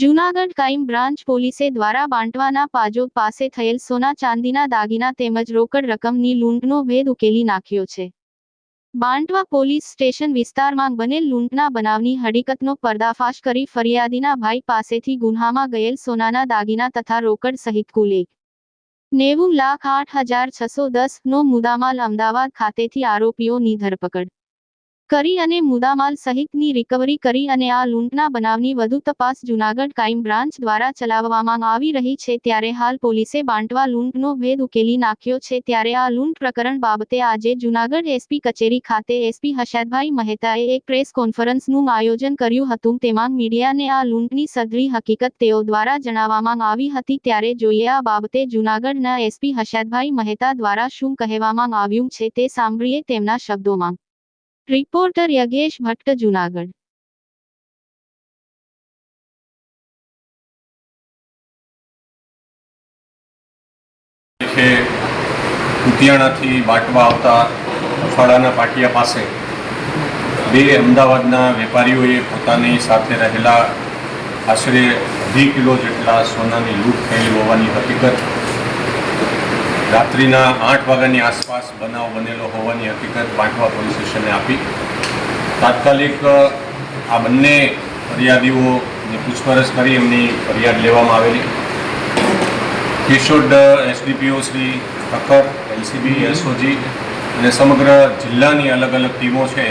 Junagadh crime branch પોલીસે દ્વારા બાંટવાના પાજોગ પાસે થયેલ સોના ચાંદીના દાગીના તેમજ રોકડ રકમની લૂંટનો ભેદ ઉકેલી નાખ્યો છે. બાંટવા પોલીસ સ્ટેશન વિસ્તારમાં બનેલ લૂંટના બનાવની હકીકતનો પર્દાફાશ કરી ફરિયાદીના ભાઈ પાસેથી ગુન્હામાં ગયેલ સોનાના દાગીના તથા રોકડ સહિત કુલ એક નેવું લાખ આઠ હજાર છસો દસ નો મુદ્દામાલ અમદાવાદ ખાતેથી આરોપીઓની ધરપકડ. કરી અને મુદ્દામાલ સહિતની રિકવરી કરી અને આ લૂંટના બનાવની વધુ તપાસ જૂનાગઢ ક્રાઇમ બ્રાન્ચ દ્વારા ચલાવવામાં આવી રહી છે ત્યારે હાલ પોલીસે બાંટવા લૂંટનો ભેદ ઉકેલી નાખ્યો છે ત્યારે આ લૂંટ પ્રકરણ બાબતે આજે જૂનાગઢ એસપી કચેરી ખાતે એસપી હર્ષદભાઈ મહેતાએ એક પ્રેસ કોન્ફરન્સનું આયોજન કર્યું હતું તેમાં મીડિયાને આ લૂંટની સઘળી હકીકત તેઓ દ્વારા જણાવવામાં આવી હતી ત્યારે જોઈએ આ બાબતે જૂનાગઢના એસપી હર્ષદભાઈ મહેતા દ્વારા શું કહેવામાં આવ્યું છે તે સાંભળીએ તેમના શબ્દોમાં. રિપોર્ટર યજ્ઞેશ ભટ્ટ જુનાગઢ છે કુતિયાણાથી બાટવા આવતા અફાળાના પાટિયા પાસે બે અમદાવાદના વેપારીઓએ પોતાની સાથે રહેલા આશરે અઢી કિલો જેટલા સોનાની લૂંટ થયેલી હોવાની હકીકત રાત્રિના આઠ વાગ્યાની આસપાસ બનાવ બનેલો હોવાની હકીકત બાંટવા પોલીસ સ્ટેશને આપી. તાત્કાલિક આ બંને ફરિયાદીઓની પૂછપરછ કરી એમની ફરિયાદ લેવામાં આવેલી. Keshod SDPO Shri Thakkar, LCB, SOG અને સમગ્ર જિલ્લાની અલગ અલગ ટીમો છે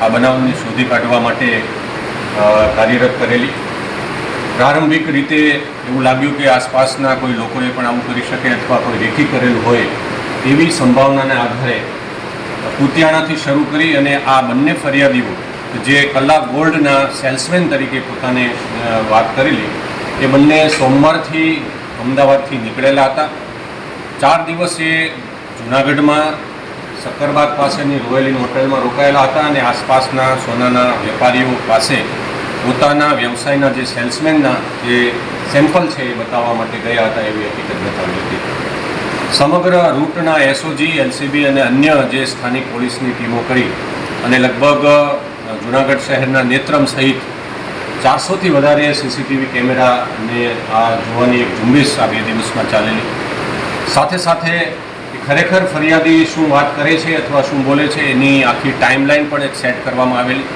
આ બનાવને શોધી કાઢવા માટે કાર્યરત કરેલી. પ્રારંભિક રીતે એવું લાગ્યું કે આસપાસના કોઈ લોકોએ પણ આવું કરી શકે અથવા કોઈ રેકી કરેલું હોય એવી સંભાવનાને આધારે કુતિયાણાથી શરૂ કરી અને આ બંને ફરિયાદીઓ જે કલા ગોલ્ડના સેલ્સમેન તરીકે પોતાને વાત કરેલી, એ બંને સોમવારથી અમદાવાદથી નીકળેલા હતા. ચાર દિવસ એ જુનાગઢમાં સક્કરબાગ પાસેની રોયલ ઇન હોટેલમાં રોકાયેલા હતા અને આસપાસના સોનાના વેપારીઓ પાસે પોતાના વ્યવસાયના જે સેલ્સમેનના જે સેમ્પલ છે એ બતાવવા માટે ગયા હતા એવી હકીકત બતાવી હતી. સમગ્ર રૂટના એસઓજી એલસીબી અને અન્ય જે સ્થાનિક પોલીસની ટીમો કરી અને લગભગ જૂનાગઢ શહેરના નેત્રમ સહિત ચારસોથી વધારે સીસીટીવી કેમેરા અને આ જોવાની એક ઝુંબેશ આ બે દિવસમાં ચાલેલી. સાથે સાથે ખરેખર ફરિયાદી શું વાત કરે છે અથવા શું બોલે છે એની આખી ટાઈમલાઈન પણ એક સેટ કરવામાં આવેલી.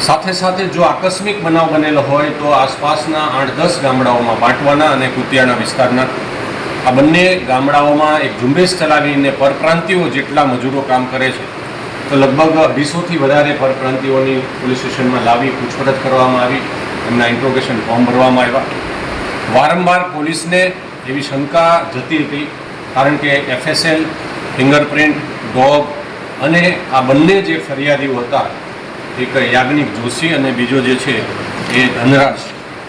સાથે સાથે જો આકસ્મિક બનાવ બનેલો હોય તો આસપાસના આઠ દસ ગામડાઓમાં બાંટવાના અને કુતિયાણા વિસ્તારના. આ બંને ગામડાઓમાં એક ઝુંબેશ ચલાવીને પરપ્રાંતિઓ જેટલા મજૂરો કામ કરે છે, તો લગભગ અઢીસોથી વધારે પરપ્રાંતિઓની પોલીસ સ્ટેશનમાં લાવી પૂછપરછ કરવામાં આવી, એમના ઇન્ટ્રોગેશન ફોર્મ ભરવામાં આવ્યા. વારંવાર પોલીસને એવી શંકા જતી હતી, કારણ કે એફએસએલ, ફિંગરપ્રિન્ટ, ડોગ અને આ બંને જે ફરિયાદીઓ હતા એક યાજ્ઞિક જોશી અને બીજો જે છે એ ધનરાજ.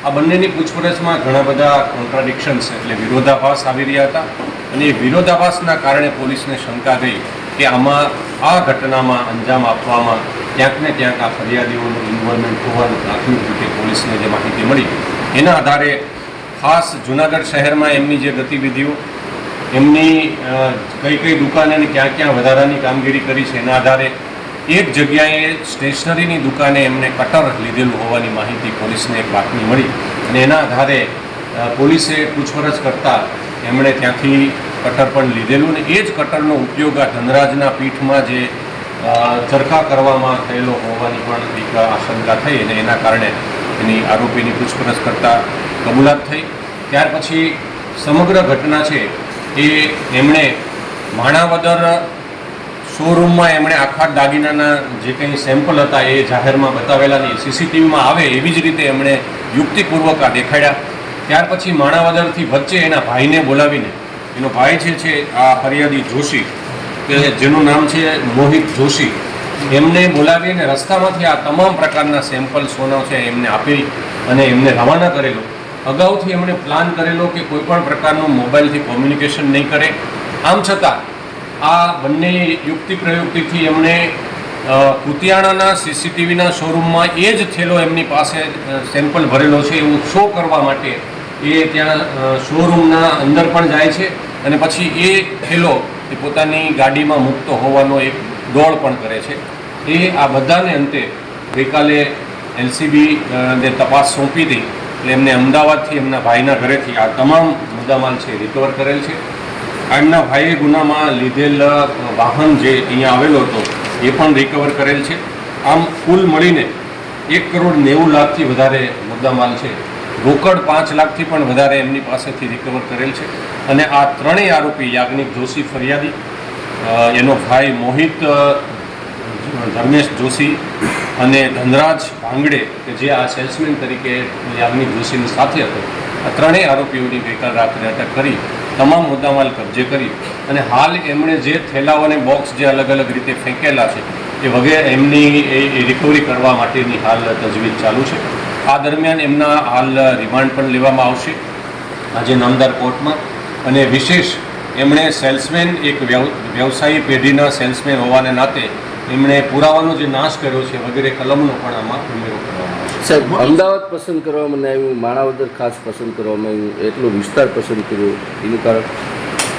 આ બંનેની પૂછપરછમાં ઘણા બધા કોન્ટ્રાડિક્શન્સ એટલે વિરોધાભાસ આવી રહ્યા હતા અને એ વિરોધાભાસના કારણે પોલીસને શંકા ગઈ કે આમાં આ ઘટનામાં અંજામ આપવામાં ક્યાંક ને ક્યાંક આ ફરિયાદીઓનું ઇન્વોલ્વમેન્ટ હોવાનું પ્રાથમિક રીતે પોલીસને જે માહિતી મળી. એના આધારે ખાસ જુનાગઢ શહેરમાં એમની જે ગતિવિધિઓ, એમની કઈ કઈ દુકાને અને ક્યાં ક્યાં વધારાની કામગીરી કરી છે એના આધારે એક જગ્યાએ સ્ટેશનરીની દુકાને એમને કટર લીધેલું હોવાની માહિતી પોલીસને એક બાતમી મળી અને એના આધારે પોલીસે પૂછપરછ કરતાં એમણે ત્યાંથી કટર પણ લીધેલું અને એ જ કટરનો ઉપયોગ આ ધનરાજના પીઠમાં જે ચરખા કરવામાં થયેલો હોવાની પણ આશંકા થઈ અને એના કારણે એની આરોપીની પૂછપરછ કરતાં કબૂલાત થઈ. ત્યાર પછી સમગ્ર ઘટના છે એ એમણે માણાવદર શોરૂમમાં એમણે આખા દાગીનાના જે કંઈ સેમ્પલ હતા એ જાહેરમાં બતાવેલા નહીં સીસીટીવીમાં આવે એવી જ રીતે એમણે યુક્તિપૂર્વક આ દેખાડ્યા. ત્યાર પછી માણાવદરથી વચ્ચે એના ભાઈને બોલાવીને, એનો ભાઈ જે છે આ ફરિયાદી જોશી, કે જેનું નામ છે મોહિત જોશી, એમને બોલાવીને રસ્તામાંથી આ તમામ પ્રકારના સેમ્પલ સોનો છે એમને આપી અને એમને રવાના કરેલો. અગાઉથી એમણે પ્લાન કરેલો કે કોઈપણ પ્રકારનું મોબાઈલથી કોમ્યુનિકેશન નહીં કરે. આમ છતાં આ બંને યુક્તિ પ્રયુક્તિથી એમણે કુતિયાણાના સીસીટીવીના શોરૂમમાં એ જ થેલો એમની પાસે સેમ્પલ ભરેલો છે એવું શો કરવા માટે એ ત્યાં શોરૂમના અંદર પણ જાય છે અને પછી એ થેલો એ પોતાની ગાડીમાં મૂકતો હોવાનો એક દોડ પણ કરે છે. એ આ બધાને અંતે ગઈકાલે એલસીબી ને તપાસ સોંપી હતી. એટલે એમને અમદાવાદથી એમના ભાઈના ઘરેથી આ તમામ મુદ્દામાલ છે રિકવર કરેલ છે. એમના ભાઈએ ગુનામાં લીધેલ વાહન જે અહીંયા આવેલો હતો, એ પણ રિકવર કરેલ છે. આમ કુલ મળીને એક કરોડ નેવું લાખથી વધારે મુદ્દામાલ છે. રોકડ પાંચ લાખથી પણ વધારે એમની પાસેથી રિકવર કરેલ છે. અને આ ત્રણેય આરોપી, યાજ્ઞિક જોશી ફરિયાદી એનો ભાઈ મોહિત ધર્મેશ જોશી અને ધનરાજ ભાંગડે કે જે આ સેલ્સમેન તરીકે યાજ્ઞિક જોશીની સાથે હતો, આ ત્રણેય આરોપીઓની ગઈકાલ રાત્રે અટક કરી તમામ મુદ્દામાલ કબજે કરી અને હાલ એમણે જે થેલાઓ અને બોક્સ જે અલગ અલગ રીતે ફેંકેલા છે, એ વગેરે એમની એ રિકવરી કરવા માટેની હાલ તજવીજ ચાલુ છે. આ દરમિયાન એમના હાલ રિમાન્ડ પણ લેવામાં આવશે. આજે નામદાર કોર્ટમાં અને વિશેષ એમણે સેલ્સમેન એક વ્યવ, વ્યવસાયી પેઢીના સેલ્સમેન હોવાને નાતે એમણે પુરાવાનો જે નાશ કર્યો છે વગેરે કલમનો પણ આમાં ઉમેરો કરવામાં સાહેબ અમદાવાદ પસંદ કરવામાં આવ્યું માણાવદર ખાસ પસંદ કરવામાં આવ્યું એટલો વિસ્તાર પસંદ કર્યો એનું કારણ?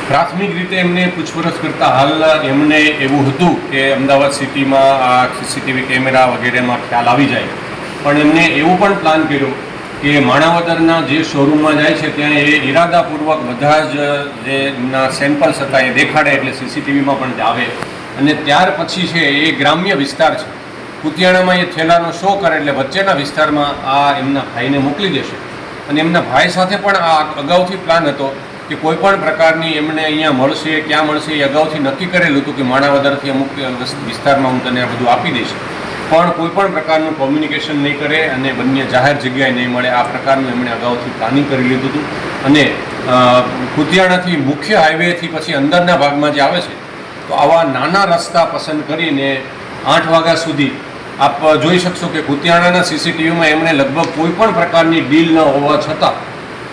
પ્રાથમિક રીતે એમને પૂછપરછ કરતા હાલ એમને એવું હતું કે અમદાવાદ સિટીમાં આ સીસીટીવી કેમેરા વગેરેમાં ખ્યાલ આવી જાય. પણ એમને એવું પણ પ્લાન કર્યો કે માણાવદરના જે શોરૂમમાં જાય છે ત્યાં એ ઈરાદાપૂર્વક બધા જ જે એમના સેમ્પલ્સ હતા એ દેખાડે એટલે સીસીટીવીમાં પણ આવે. અને ત્યાર પછી છે એ ગ્રામ્ય વિસ્તાર છે. કુતિયાણામાં એ થેલાનો શો કરે એટલે વચ્ચેના વિસ્તારમાં આ એમના ભાઈને મોકલી દેશે. અને એમના ભાઈ સાથે પણ આ અગાઉથી પ્લાન હતો કે કોઈ પણ પ્રકારની એમને અહીંયા મળશે, ક્યાં મળશે એ અગાઉથી નક્કી કરેલું હતું કે માણાવદરથી અમુક વિસ્તારમાં હું તને આ બધું આપી દઈશ. પણ કોઈ પણ પ્રકારનું કોમ્યુનિકેશન નહીં કરે અને બંને જાહેર જગ્યાએ નહીં મળે. આ પ્રકારનું એમણે અગાઉથી પ્લાનિંગ કરી લીધું હતું. અને કુતિયાણાથી મુખ્ય હાઈવેથી પછી અંદરના ભાગમાં જે આવે છે, તો આવા નાના રસ્તા પસંદ કરીને આઠ વાગ્યા સુધી આપ જોઈ શકશો કે કુતિયાણાના સીસીટીવીમાં એમણે લગભગ કોઈ પણ પ્રકારની ડીલ ન હોવા છતાં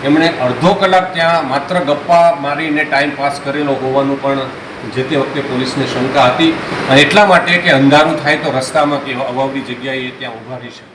એમણે અડધો કલાક ત્યાં માત્ર ગપ્પા મારીને ટાઈમ પાસ કરેલો હોવાનું પણ જે તે વખતે પોલીસને શંકા હતી. અને એટલા માટે કે અંધારું થાય તો રસ્તામાં કે અવાવડી જગ્યાએ ત્યાં ઊભા રહી શકે.